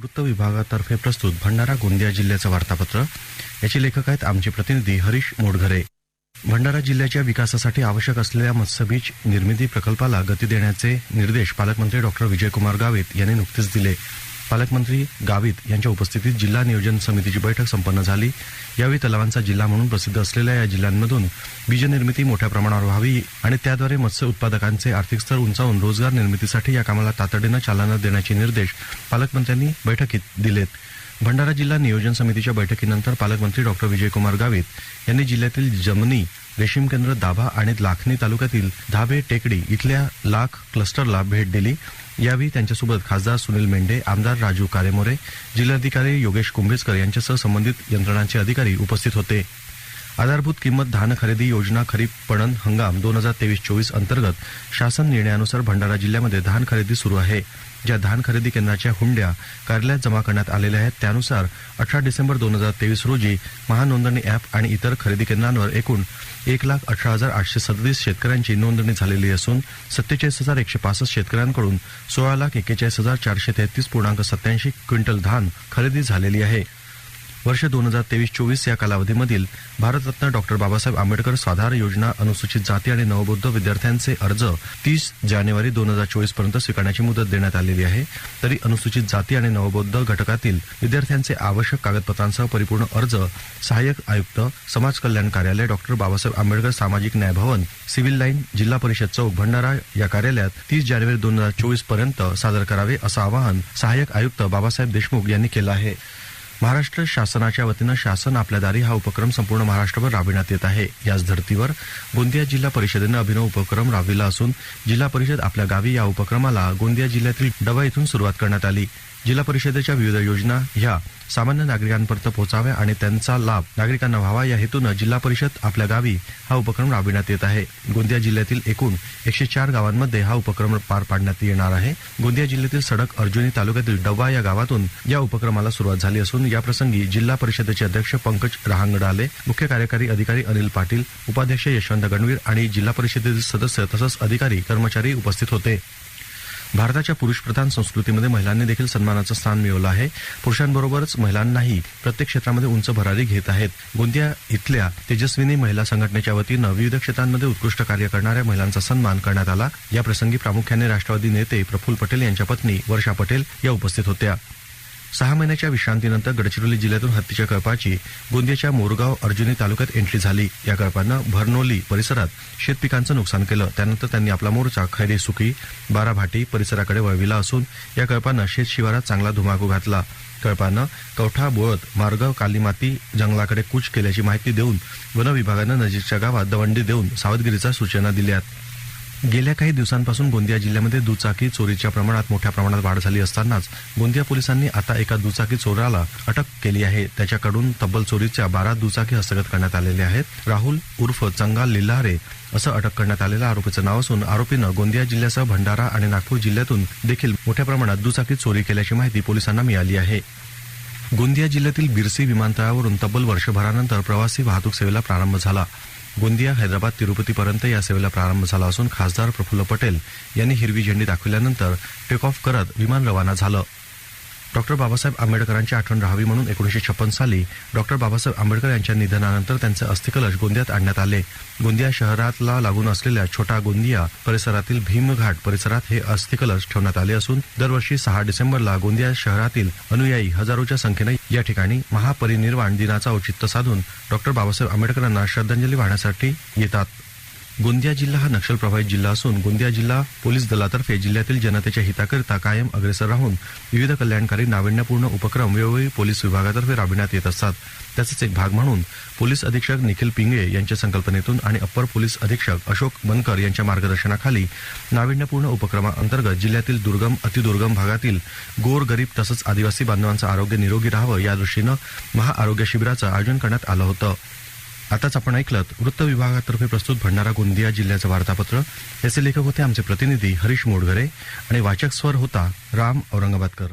वृत्त विभागातर्फे प्रस्तुत भंडारा गोंदिया जिल्ह्याचं वार्तापत्र. याचे लेखक आहेत आमचे प्रतिनिधी हरीश मोडघरे. भंडारा जिल्ह्याच्या विकासासाठी आवश्यक असलेल्या मत्स्यबीज निर्मिती प्रकल्पाला गती देण्याचे निर्देश पालकमंत्री डॉक्टर विजयकुमार गावित यांनी नुकतेच दिले. पालकमंत्री गावित यांच्या उपस्थितीत जिल्हा नियोजन समितीची बैठक संपन्न झाली. यावेळी तलावांचा जिल्हा म्हणून प्रसिद्ध असलेल्या या जिल्ह्यांमधून बीज निर्मिती मोठ्या प्रमाणावर व्हावी आणि त्याद्वारे मत्स्य उत्पादकांचे आर्थिक स्तर उंचावून रोजगार निर्मितीसाठी या कामाला तातडीनं चालना देण्याचे निर्देश पालकमंत्र्यांनी बैठकीत दिलेत. भंडारा जिल्हा नियोजन समितीच्या बैठकीनंतर पालकमंत्री डॉक्टर विजयकुमार गावित यांनी जिल्ह्यातील जमनी रेशीम केंद्र दाभा आणि लाखनी तालुक्यातील धाबे टेकडी इथल्या लाख क्लस्टरला भेट दिली. यावेळी त्यांच्यासोबत खासदार सुनील मेंढे आमदार राजू कारेमोरे जिल्हाधिकारी योगेश कुंभेजकर यांच्यासह संबंधित यंत्रणांचे अधिकारी उपस्थित होते. आधारभूत किंमत धान खरेदी योजना खरीप पणन हंगाम दोन हजार तेवीस चोवीस अंतर्गत शासन निर्णयानुसार भंडारा जिल्ह्यामध्ये धान खरेदी सुरू आहे. ज्या धान खरेदी केंद्राच्या हुंड्या कार्यालयात जमा करण्यात आलेल्या आहेत त्यानुसार अठरा डिसेंबर दोन हजार तेवीस रोजी महानोंदणी अॅप आणि इतर खरेदी केंद्रांवर एकूण एक लाख अठरा हजार आठशे सदतीस शेतकऱ्यांची नोंदणी झालेली असून सत्तेचाळीस हजार एकशे पासष्ट शेतकऱ्यांकडून सोळा लाख एक्केचाळीस हजार चारशे तेहतीस पूर्णांक सत्याऐंशी क्विंटल धान खरेदी झालेली आहे. वर्ष दोन हजार तेवीस चोवीस या कालावधीमधील भारतरत्न डॉक्टर बाबासाहेब आंबेडकर स्वाधार योजना अनुसूचित जाती आणि नवबौद्ध विद्यार्थ्यांचे अर्ज तीस जानेवारी दोन हजार चोवीसपर्यंत स्वीकारण्याची मुदत देण्यात आलेली आहे. तरी अनुसूचित जाती आणि नवबौद्ध घटकातील विद्यार्थ्यांचे आवश्यक कागदपत्रांसह परिपूर्ण अर्ज सहाय्यक आयुक्त समाज कल्याण कार्यालय डॉक्टर बाबासाहेब आंबेडकर सामाजिक न्याय भवन सिव्हिल लाईन जिल्हा परिषद चौक भंडारा या कार्यालयात तीस जानेवारी दोन हजार चोवीसपर्यंत सादर करावे असं आवाहन सहाय्यक आयुक्त बाबासाहेब देशमुख यांनी केलं आहे. महाराष्ट्र शासनाच्या वतीनं शासन आपल्या दारी हा उपक्रम संपूर्ण महाराष्ट्रभर राबविण्यात येत आहे. याच धर्तीवर गोंदिया जिल्हा परिषदेनं अभिनव उपक्रम राबविला असून जिल्हा परिषद आपल्या गावी या उपक्रमाला गोंदिया जिल्ह्यातील डबा इथून सुरुवात करण्यात आली. जिल्हा परिषदेच्या विविध योजना ह्या सामान्य नागरिकांपर्यंत पोहोचाव्या आणि त्यांचा लाभ नागरिकांना व्हावा या हेतूनं जिल्हा परिषद आपल्या गावी हा उपक्रम राबविण्यात येत आहे. गोंदिया जिल्ह्यातील एकूण एकशे चार गावांमध्ये हा उपक्रम पार पाडण्यात येणार आहे. गोंदिया जिल्ह्यातील सडक अर्जुनी तालुक्यातील डब्बा या गावातून या उपक्रमाला सुरुवात झाली असून याप्रसंगी जिल्हा परिषदेचे अध्यक्ष पंकज रहांगडाले मुख्य कार्यकारी अधिकारी अनिल पाटील उपाध्यक्ष यशवंत गणवीर आणि जिल्हा परिषदेचे सदस्य तसंच अधिकारी कर्मचारी उपस्थित होते. भारताच्या पुरुषप्रधान संस्कृतीमध्ये महिलांनी देखील सन्मानाचं स्थान मिळवलं आहे. पुरुषांबरोबरच महिलांनाही प्रत्येक क्षेत्रामध्ये उंच भरारी घेत आहेत. गोंदिया इथल्या तेजस्विनी महिला संघटनेच्या वतीनं विविध क्षेत्रांमध्ये उत्कृष्ट कार्य करणाऱ्या महिलांचा सन्मान करण्यात आला. या प्रसंगी प्रामुख्याने राष्ट्रवादी नेते प्रफुल्ल पटेल यांच्या पत्नी वर्षा पटेल या उपस्थित होत्या. सहा महिन्याच्या विश्रांतीनंतर गडचिरोली जिल्ह्यातून हत्तीच्या कळपाची गोंदियाच्या मोरगाव अर्जुनी तालुक्यात एंट्री झाली. या कळपानं भरनोली परिसरात शेतपिकांचं नुकसान केलं. त्यानंतर त्यांनी आपला मोर्चा खैरे सुकी बाराभाटी परिसराकडे वळविला असून या कळपानं शेत शिवारात चांगला धुमाकू घातला. कळपानं कवठा बोळत मार्ग कालीमाती जंगलाकडे कूच केल्याची माहिती देऊन वन विभागानं नजीकच्या गावात दवंडी देऊन सावधगिरीच्या सूचना दिल्यात. गेल्या काही दिवसांपासून गोंदिया जिल्ह्यामध्ये दुचाकी चोरीच्या प्रमाणात मोठ्या प्रमाणात वाढ झाली असतानाच गोंदिया पोलिसांनी आता एका दुचाकी चोराला अटक केली आहे. त्याच्याकडून तब्बल चोरीच्या बारा दुचाकी हस्तगत करण्यात आलेल्या आहेत. राहुल उर्फ चंगा लिल्हारे असं अटक करण्यात आलेलं आरोपीचं नाव असून आरोपीनं गोंदिया जिल्ह्यासह भंडारा आणि नागपूर जिल्ह्यातून देखील मोठ्या प्रमाणात दुचाकी चोरी केल्याची माहिती पोलिसांना मिळाली आहे. गोंदिया जिल्ह्यातील बिरसी विमानतळावरून तब्बल वर्षभरानंतर प्रवासी वाहतूक सेवेला प्रारंभ झाला. गोंदिया हैदराबाद तिरुपतीपर्यंत या सेवेला प्रारंभ झाला असून खासदार प्रफुल्ल पटेल यांनी हिरवी झेंडी दाखविल्यानंतर टेक ऑफ करत विमान रवाना झालं. डॉक्टर बाबासाहेब आंबेडकरांची आठवण राहावी म्हणून एकोणीसशे छप्पन साली डॉक्टर बाबासाहेब आंबेडकर यांच्या निधनानंतर त्यांचे अस्थिकलश गोंदियात आणण्यात आले. गोंदिया शहरातला लागून असलेल्या छोटा गोंदिया परिसरातील भीमघाट परिसरात हे अस्थिकलश ठेवण्यात आले असून दरवर्षी सहा डिसेंबरला गोंदिया शहरातील अनुयायी हजारोच्या संख्येने या ठिकाणी महापरिनिर्वाण दिनाचा औचित्य साधून डॉक्टर बाबासाहेब आंबेडकरांना श्रद्धांजली वाहण्यासाठी येतात. गोंदिया जिल्हा हा नक्षल प्रभावित जिल्हा असून गोंदिया जिल्हा पोलीस दलातर्फे जिल्ह्यातील जनतेच्या हिताकरिता कायम अग्रेसर राहून विविध कल्याणकारी नाविन्यपूर्ण उपक्रम वेळोवेळी पोलीस विभागातर्फे राबविण्यात येत असतात. त्याचाच एक भाग म्हणून पोलीस अधीक्षक निखिल पिंगळे यांच्या संकल्पनेतून आणि अप्पर पोलीस अधीक्षक अशोक बनकर यांच्या मार्गदर्शनाखाली नाविन्यपूर्ण उपक्रमाअंतर्गत जिल्ह्यातील दुर्गम अतिदुर्गम भागातील गोर गरीब तसंच आदिवासी बांधवांचं आरोग्य निरोगी राहावं या दृष्टीनं महाआरोग्य शिबिराचं आयोजन करण्यात आलं होतं. आताच आपण ऐकलं वृत्त विभागातर्फे प्रस्तुत भंडारा गोंदिया जिल्ह्याचं वार्तापत्र. याचे लेखक होते आमचे प्रतिनिधी हरीश मोडघरे आणि वाचक स्वर होता राम औरंगाबादकर.